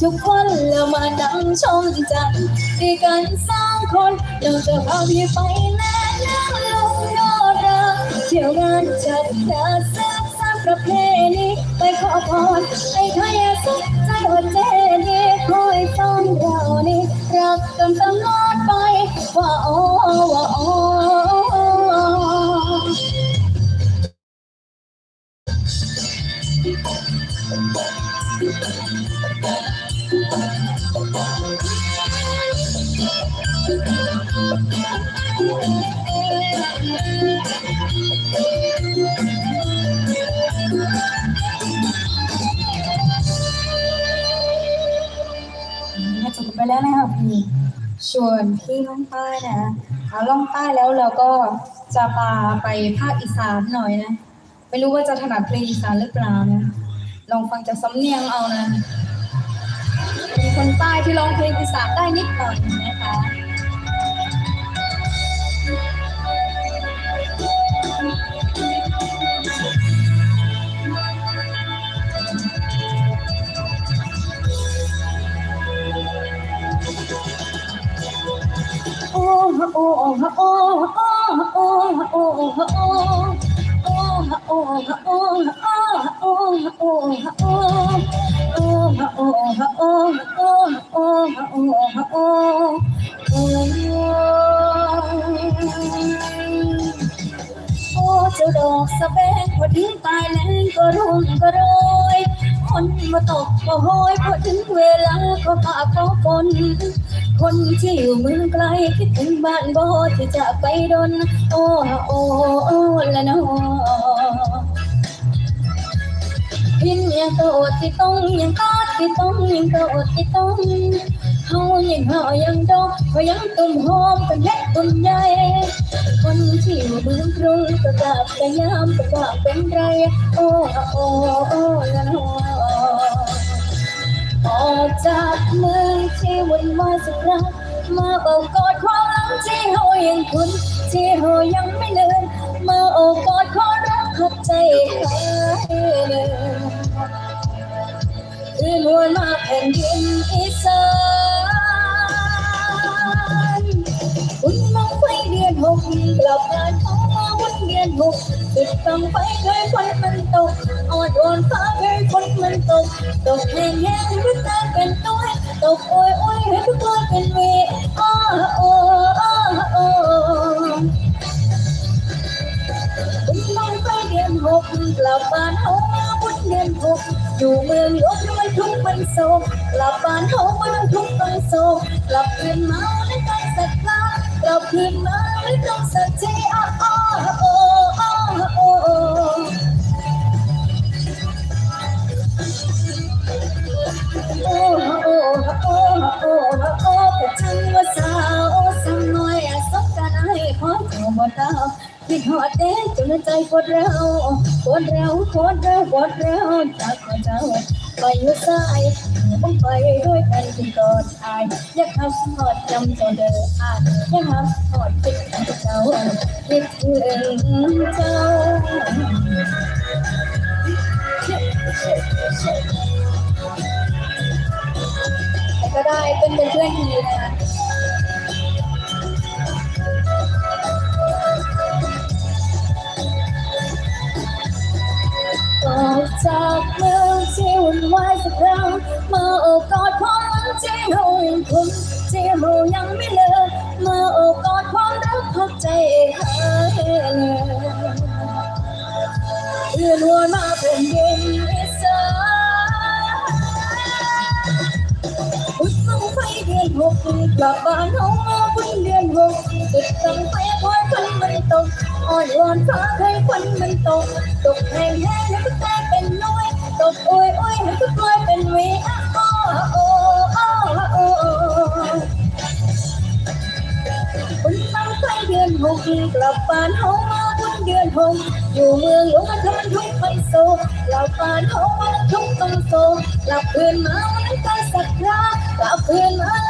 ทุกคนเรามานั่งชมจันด้วยกันสองคนเราจะพาพี่ไปแนะนังลงโนราเที่ยวงานจัดดาเสื้อสร้างประเพณีไปขอพรไอ้ไทยสุขใจอดเจดีคอยต้องเรานี่รักกันตลอดไปว่าโอ้ว่าโอ้ Thank. จบไปแล้วนะคะพี่ชวนพี่ล่องใต้นะเอาล่องใต้แล้วเราก็จะพาไปภาคอีสานหน่อยนะ ไม่รู้ว่าจะถนัดเพลงอีสานหรือเปล่านะลองฟังจากสำเนียงเอานะมีคนใต้ที่ร้องเพลงอีสานได้นิดหน่อยนะ ฮะโอฮะโอฮะโอฮะโอฮะโอฮะโอฮะโอฮะโอฮะโอฮะโอฮะโอฮะโอฮะโอฮะโอฮะโอฮะโอโอ้โอ้เจ้าดอกสะแบงพอถึงปลายแรงก็รุ่งก็โรยคนมาตกก็โหยพอถึงเวลาก็ฝากก็ฝน คนที่อยู่เมืองไกลคิดถึงบ้านบ่ที่จะไปดน โอ้โอ้โอ้ละนอพินยังโตที่ต้องยังกอดที่ต้องยังโตที่ต้องเฮายังเฮายังดอกก็ยังตุ่มหอมเป็นเล็กตุ่มใหญ่คนที่อยู่เมืองกรุงก็กลับแต่ยามก็ว่าเป็นไรโอ้โอ้โอ้ละนอ ออกจากเมืองที่วุ่นวายสักครั้งมาโอบกอดความหลังที่เฮายังคุ้นที่เฮายังไม่ลืมมาโอบกอดความรักขับใจหายเดิมคืนวนมาแผ่นดินอีสานคุณมองไฟเดือนหกกลับบ้านเขามาวันเดือนหก จุดฟังไฟเคยฝนมันตกอ่อนวอนฟ้าเคยฝนมันตก ตกแห้งแห้งให้ทุกตาเป็นตัวตกโอ้ยโอ้ยให้ทุกตัวเป็นเวอ้อโอ้อ้อโอ้บุญบังไฟเดือนหกกลับบ้านเฮามาบุญเดือนหกอยู่เมืองลวงมันทุกข์มันโศกกลับบ้านเฮามันทุกข์มันโศกกลับคืนมาไม่ต้องสักลากลับคืนมาไม่ต้องสักทีอ้อโอ้ โอ้โอ้โอ้โอ้โอ้แต่ฉันว่าสาวสาวน้อยสบกันให้ขอเจ้าบ่ตาคิดฮอดเด้จนใจปวดเราปวดเราปวดเราปวดเราจากเจ้าไปอยู่สายต้องไปด้วยกันที่กอดอายอยากทำหอดจำเจ้าเด้ออายอยากทำหอดคิดถึงเจ้าคิดถึงเจ้า ก็ได้เป็นเป็นเพื่อนทีนะคะออกจากเมืองที่วุ่นวายสักครั้งมาโอบกอดความหลังที่เรายังคุ้นที่เรายังไม่เลิกมาโอบกอดความรักพักใจหายเลยเอื้อนวนมาเป็นเย็น กกลับบ้านเฮามาบุญเดือนหกติดตั้งไฟคอยควันมันตกอ่อนวอนฟ้าเคยควันมันตกตกแห้งแห้งให้ทุกตาเป็นน้อยตกโอยโอยให้ทุกลอยเป็นเวอ้ออ้อโอ้อ้อโอ้บุญบังไฟเดือนหกกลับบ้านเฮามาบุญเดือนหกอยู่เมืองหลวงมันทำทุกข์ไม่โศกกลับบ้านเฮามาทุกข์ต้องโศกกลับคืนมาวันต้องสักครากลับคืนมา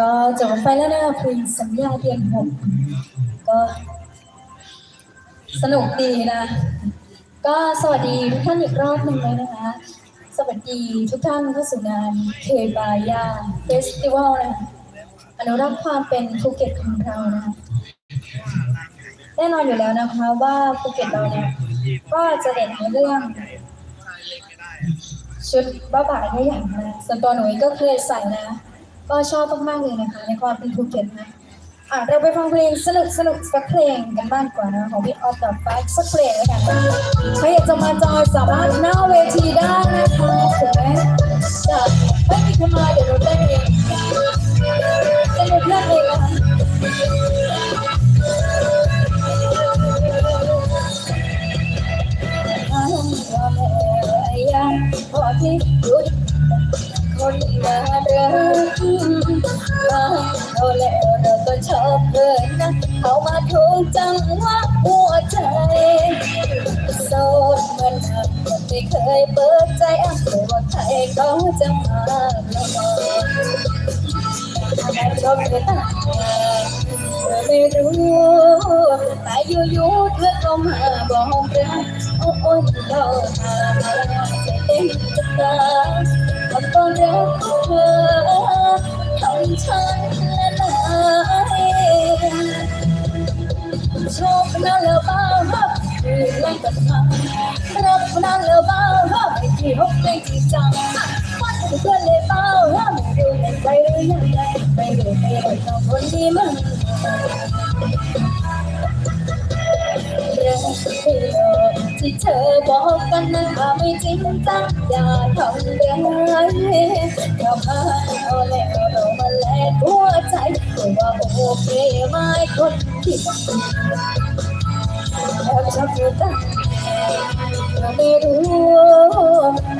ก็จบไปแล้วนะคะเพลงสัญญาเดือนหกก็สนุกดีนะ ก็สวัสดีทุกท่านอีกรอบหนึ่งเลยนะคะ สวัสดีทุกท่านเข้าสู่งานเคบายาเฟสติวัลนะอนุรักษ์ความเป็นภูเก็ตของเรานะคะแน่นอนอยู่แล้วนะคะว่าภูเก็ตเราเนี่ยก็จะเด่นในเรื่อง ชุดบ้าบ่ายได้อย่างนะส่วนตัวหนูก็เคยใส่นะ ก็ชอบมากๆเลยนะคะ ในความเป็นภูเก็ตนะอะเราไปฟังเพลงสนุกสนุกสักเพลงกันบ้างดีกว่านนะของพี่ออฟกับฟ้าสักเพลงแล้วกันนะใครอยากจะมาจอยสามารถหน้าเวทีได้นะคะถูกไหมจะไม่มีใครมาเดี๋ยวหนูเต้นเองเต้นเป็นเพื่อนเองนะคะอ้าวว่าแม่ยังพอที่หยุดคนน่ารัก มาเอาแล้วเราก็ชอบเพื่อนะเขามาถูกจังหวะหัวใจโสดเหมือนกับคนที่เคยเปิดใจอะไม่ว่าใครก็จะมาละมอแต่ชอบเธอตั้งนานเธอไม่รู้แต่อยู่ๆเธอก็มาบอกรักโอ้โอ้เราหาใจเต้นจะตายคำตอนรักของเธอ ฉันละลายชอบนั่นแล้วบ้าฮับคือแรงกับมารักนั่นแล้วบ้าฮับไม่ที่ฮกไม่ที่จังวันเพื่อนเลยบ้าฮับไม่รู้ในใจหรือยังไงไม่รู้ไม่รู้ต้องคนที่เลิกที่เธอบอกกันนั้นว่าไม่จริงจังอย่าทำเรื่องไรกลับมาเอาแล้ว แลกหัวใจตัวว่าโอเคไหมคนที่แอบชอบอยู่ตั้งไม่รู้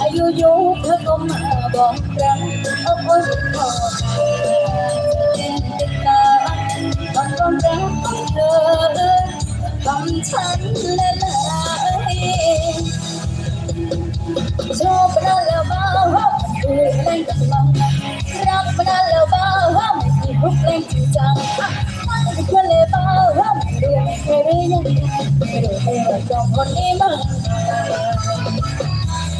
อายุยุเธอก็มาบอกรักเอาคนพอ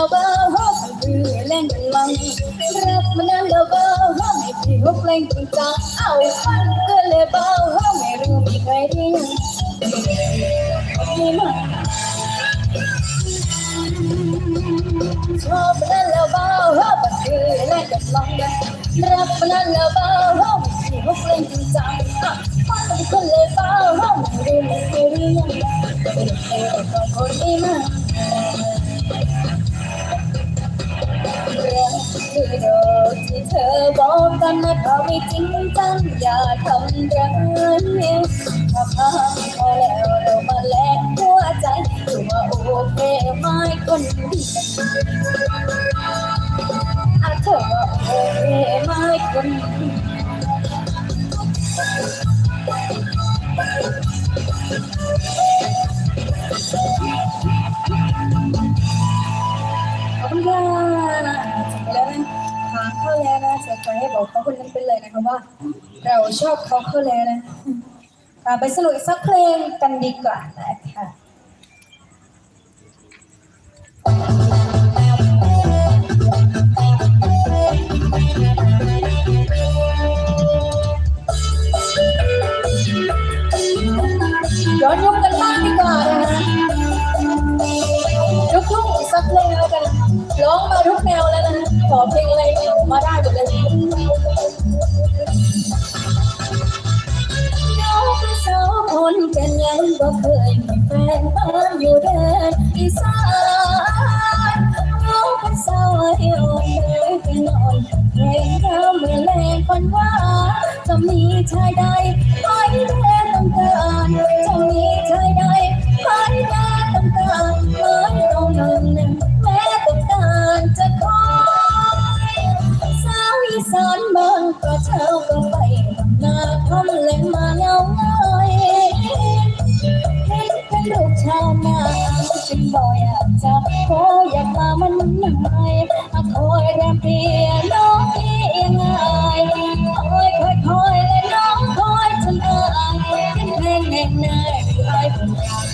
แล้วบ้าฮอกคือเล่นกันมังรักมันนั่นแล้วบ้าฮอกไม่พี่ฮอกเล่นจริงจังเอาฟันก็เลยบ้าฮอกไม่รู้มีใครได้ยังไม่มาชอบมันแล้วบ้าฮะมันคือเล่นกับลองกันรักมันแล้วบ้าฮะมันคือฮุกเล่นจริงจังอะมันก็เลยบ้าฮะมันรู้ม่เคยรู้ยังไงไม่ได้เคยกับคนนี้มา บกันนะเราไม่จริงจังอย่าทำร้าย เข้าแล้วนะเสร็จไปให้บอกเขาคนนั้นไปเลยนะคะว่า เราชอบเขาเข้าแล้วนะไปสนุกอีกสักเพลงกันดีกว่านะคะย้อนยุคกันบ้างดีกว่านะคะ ทุ่งกสักเพลงแล้วกัน ร้องมาทุกแนวแล้วนะ ขอเพลงอะไรมาได้หมดเลยคนกันยังบ่เคยมีแฟนมาอยู่เดินอีสานเอาเป็นสอ่อนเลยเปนอนเพลงเธอเมื่อแรงคนว่าจะมีชายใดคอยเธอ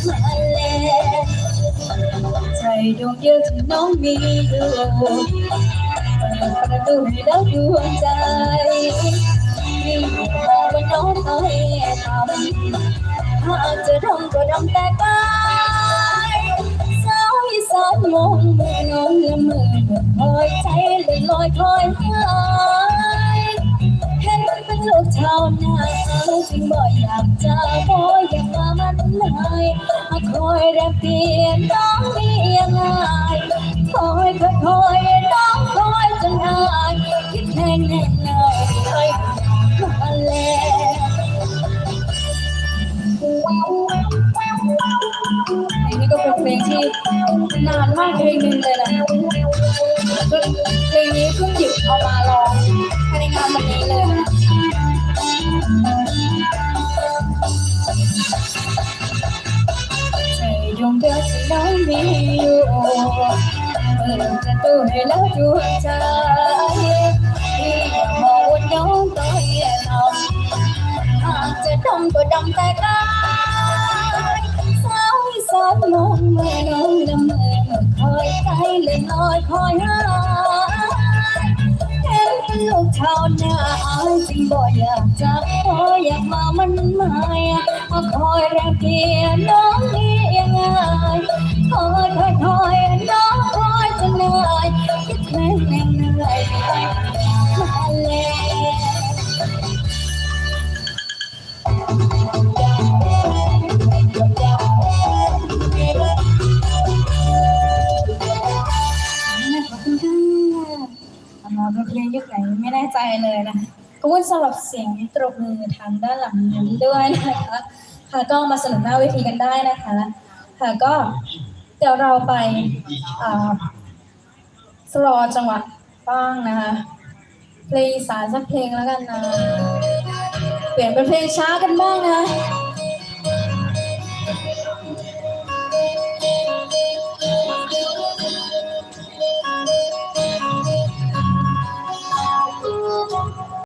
มาแลใจดวงเดียวที่น้องมีอยู่เปิดประตูให้แล้วดวงใจยิ่งบอกว่าน้องเคยทำหากจะทำก็ทำแต่กายสาวอีสานมองเมื่อนอนละเมอคอยใจเล่นลอยคอยหายเห็นเป็นลูกชาวนา จึงบ่อยากจะบ่อยากมามันเลยมาคอยแรบเพียนน้องมียังไงคอยคอยคอยน้องคอยจนอายคิดแค่แน่นายคอยมาแล้วเพลงนี้ก็เป็นเพลงที่นานมากเพลงหนึ่งเลยนะก็เพลงนี้เพิ่งหยิบเอามาร้องภายในงานวันนี้เลย ดประตูให้แล้วดวงใจที่มองว่าน้องต้องเห็นเราหากจะดำก็ดำแต่กายสาวอีสานมองเมื่อน้องละเมอคอยใจเล่นลอยคอยหาเห็นเป็นลูกชาวนาจริงบ่อยากจะขออยากมามันไม่เอาคอยแรงเพียรน้อง สำหรับเสียงตรบมือทางด้านหลังนี้ด้วยนะคะค่ะก็มาสนุกหน้าเวทีกันได้นะคะค่ะก็เดี๋ยวเราไปอ่าสโลอจังหวะบ้างนะคะเพลงสารสักเพลงแล้วกันนะ เปลี่ยนเป็นเพลงช้ากันบ้างนะ